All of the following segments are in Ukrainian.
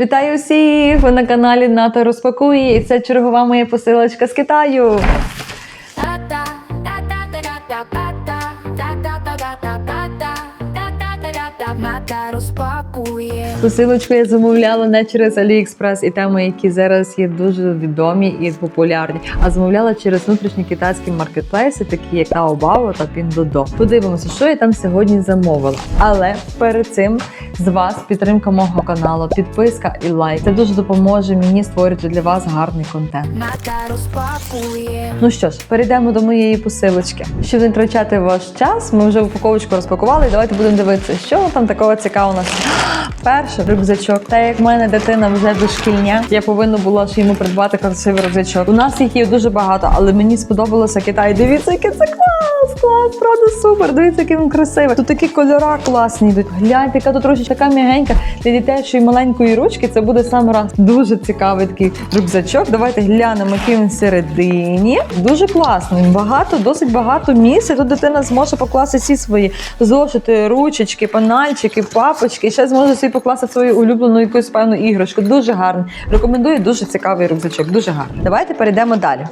Вітаю всіх! Ви на каналі Ната розпакує і це чергова моя посилочка з Китаю. Мата розпакує. Посилочку я замовляла не через AliExpress і теми, які зараз є дуже відомі і популярні, а замовляла через внутрішні китайські маркетплейси, такі як Taobao та Pinduoduo. Подивимося, що я там сьогодні замовила. Але перед цим з вас підтримка мого каналу, підписка і лайк. Це дуже допоможе мені створити для вас гарний контент. Мата розпакує. Ну що ж, перейдемо до моєї посилочки. Щоб не втрачати ваш час, ми вже упаковочку розпакували. і Давайте будемо дивитися, що там такого цікавого нас. Перше рюкзачок. Та як в мене дитина вже дошкільня, я повинна була ж йому придбати красивий рюкзачок. У нас їх є дуже багато, але мені сподобалося Китай. Дивіться, який це клас! Клас, правда, супер. Дивіться, який він красивий. Тут такі кольора класні йдуть. Гляньте, яка тут трошечки така м'ягенька. Для дітей, маленької ручки, це буде саме раз. Дуже цікавий такий рюкзачок. Давайте глянемо, який він всередині. Дуже класний. Багато, досить багато місця. Тут дитина зможе покласти всі свої зошити, ручечки, панальчики, папочки. Ще зможе собі покласти свою улюблену якусь певну іграшку. Дуже гарний. Рекомендую дуже цікавий рюкзачок. Дуже гарний. Давайте перейдемо далі.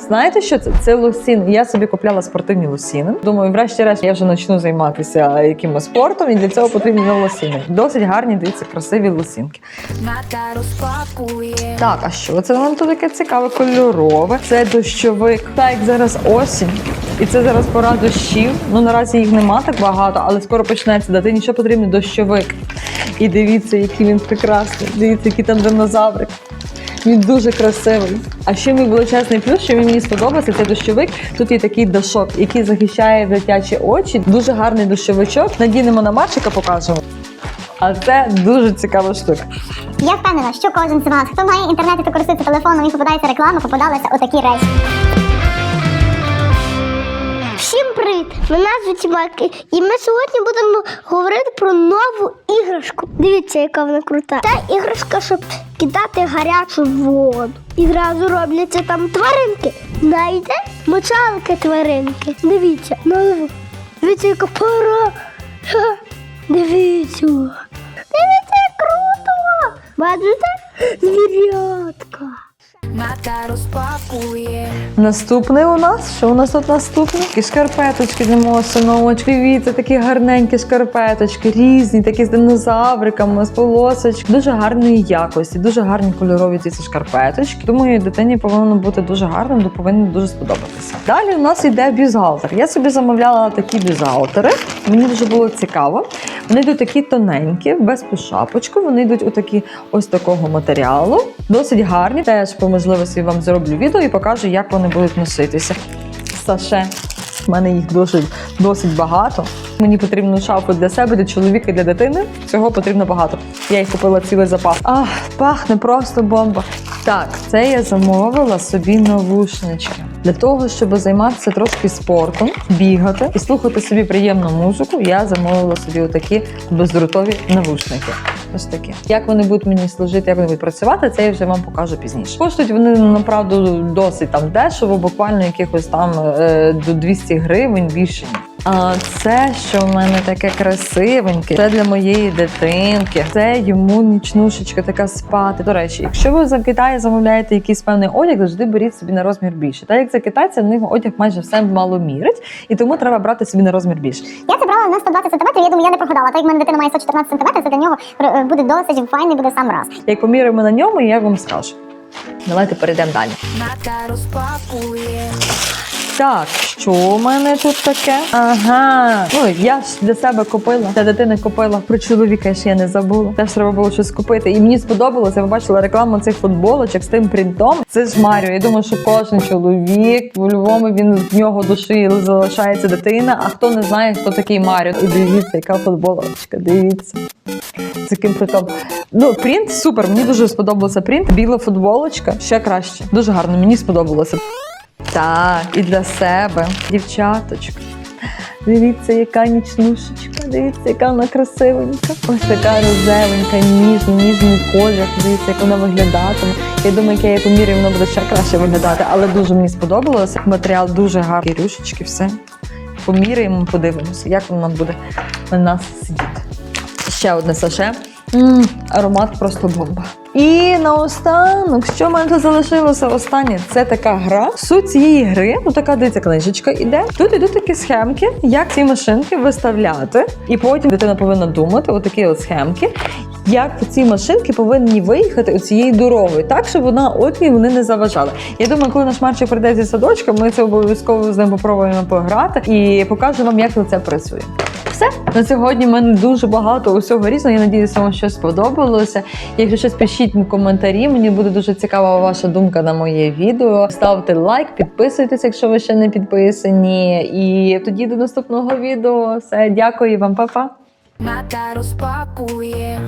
Знаєте, що це? Це лосін. Я собі купляла спортивні лосіни. Думаю, врешті-решт я вже почну займатися якимось спортом, і для цього потрібні лосіни. Досить гарні, дивіться, красиві лосінки. Так, а що це нам тут таке цікаве кольорове? Це дощовик. Так, зараз осінь. І це зараз пора дощів. Ну наразі їх нема так багато, але скоро почнеться. Дитині що потрібно? Дощовик. І дивіться, який він прекрасний. Дивіться, який там динозаврик. Він дуже красивий. А ще мій величезний плюс, що мені сподобався, це дощовик. Тут є такий дашок, який захищає дитячі очі. Дуже гарний дощовичок. Надінемо на Марчика, покажемо. А це дуже цікава штука. Я впевнена, що кожен з вас, хто має інтернет і користується телефоном, і попадається реклама, попадалися отакі речі. Привіт! Мене звуть Майки, і ми сьогодні будемо говорити про нову іграшку. Дивіться, яка вона крута. Це іграшка, щоб кидати гарячу воду. І зразу робляться там тваринки. Знаєте? Мочалки тваринки. Дивіться, наливу. Дивіться, яка пора. Дивіться. Дивіться, як круто! Бачите? Звірятка. Мата розпакує. Наступний у нас. Що у нас тут наступне? Такі шкарпеточки для мого синочка. Дивіться, такі гарненькі шкарпеточки, різні, такі з динозавриками, з полосочки. Дуже гарної якості, дуже гарні кольорові ці шкарпеточки. Думаю, дитині повинно бути дуже гарним, то повинні дуже сподобатися. Далі у нас йде бюзгалтер. Я собі замовляла такі бюзгалтери. Мені дуже було цікаво. Вони йдуть такі тоненькі, без шапочку. Вони йдуть у такі ось такого матеріалу. Досить гарні. Теж по можливості вам зроблю відео і покажу, як вони будуть носитися. Саше. В мене їх досить, досить багато. Мені потрібну шафу для себе, для чоловіка для дитини. Цього потрібно багато. Я їх купила цілий запас. Ах, пахне просто бомба. Так, це я замовила собі навушнички. Для того, щоб займатися трошки спортом, бігати і слухати собі приємну музику, я замовила собі отакі бездротові навушники. Ось такі. Як вони будуть мені служити, як вони будуть працювати, це я вже вам покажу пізніше. Коштують вони направду досить там дешево, буквально якихось там е, до 200 гривень більше. А це, що в мене таке красивеньке, це для моєї дитинки. Це йому нічнушечка така спати. До речі, якщо ви за Китаї замовляєте якийсь певний одяг, завжди беріть собі на розмір більше. Так як за китайця в них одяг майже все мало мірить, і тому треба брати собі на розмір більше. Я це брала на 120 см, я думаю, я не прогадала. Так як в мене дитина має 114 см, це для нього е, буде досить файний, буде сам раз. Як поміряємо на ньому, я вам скажу. Давайте перейдемо далі. Мата розпакує. Так, що у мене тут таке? Ага. Ну я ж для себе купила. Для дитини купила про чоловіка ще я не забула. Теж треба було щось купити. І мені сподобалося. Я побачила рекламу цих футболочок з тим принтом. Це ж Маріо. Я думаю, що кожен чоловік по-любому він в нього душі залишається дитина. А хто не знає, хто такий Маріо. І дивіться, яка футболочка. Дивіться. З яким принтом. Ну, принт супер. Мені дуже сподобався принт. Біла футболочка ще краще. Дуже гарно. Мені сподобалося. Так, і для себе, дівчаточка. Дивіться, яка нічнушечка, дивіться, яка вона красивенька. Ось така розевенька, ніжний, ніжний колір. Дивіться, як вона виглядатиме. Я думаю, як я її поміряю, воно буде ще краще виглядати, але дуже мені сподобалося. Матеріал дуже гарний. Рюшечки, все. Поміряємо, подивимося, як воно буде на нас сидіти. Ще одне саше. М, аромат просто бомба. І наостанок, що в мене залишилося останнє, це така гра. Суть цієї гри, ну така дивіться, книжечка іде. Тут ідуть такі схемки, як ці машинки виставляти. І потім дитина повинна думати, отакі от схемки, як ці машинки повинні виїхати цією дорогою, так щоб вона і вони не заважали. Я думаю, коли наш Марчик прийде зі садочка, ми це обов'язково з ним попробуємо пограти і покажу вам, як це працює. Все на сьогодні в мене дуже багато усього різного. Я надіюся, вам щось сподобалося. Якщо щось пишіть в коментарі, мені буде дуже цікава ваша думка на моє відео. Ставте лайк, підписуйтесь, якщо ви ще не підписані. І тоді до наступного відео. Все, дякую вам, па-па! Мата розпакує.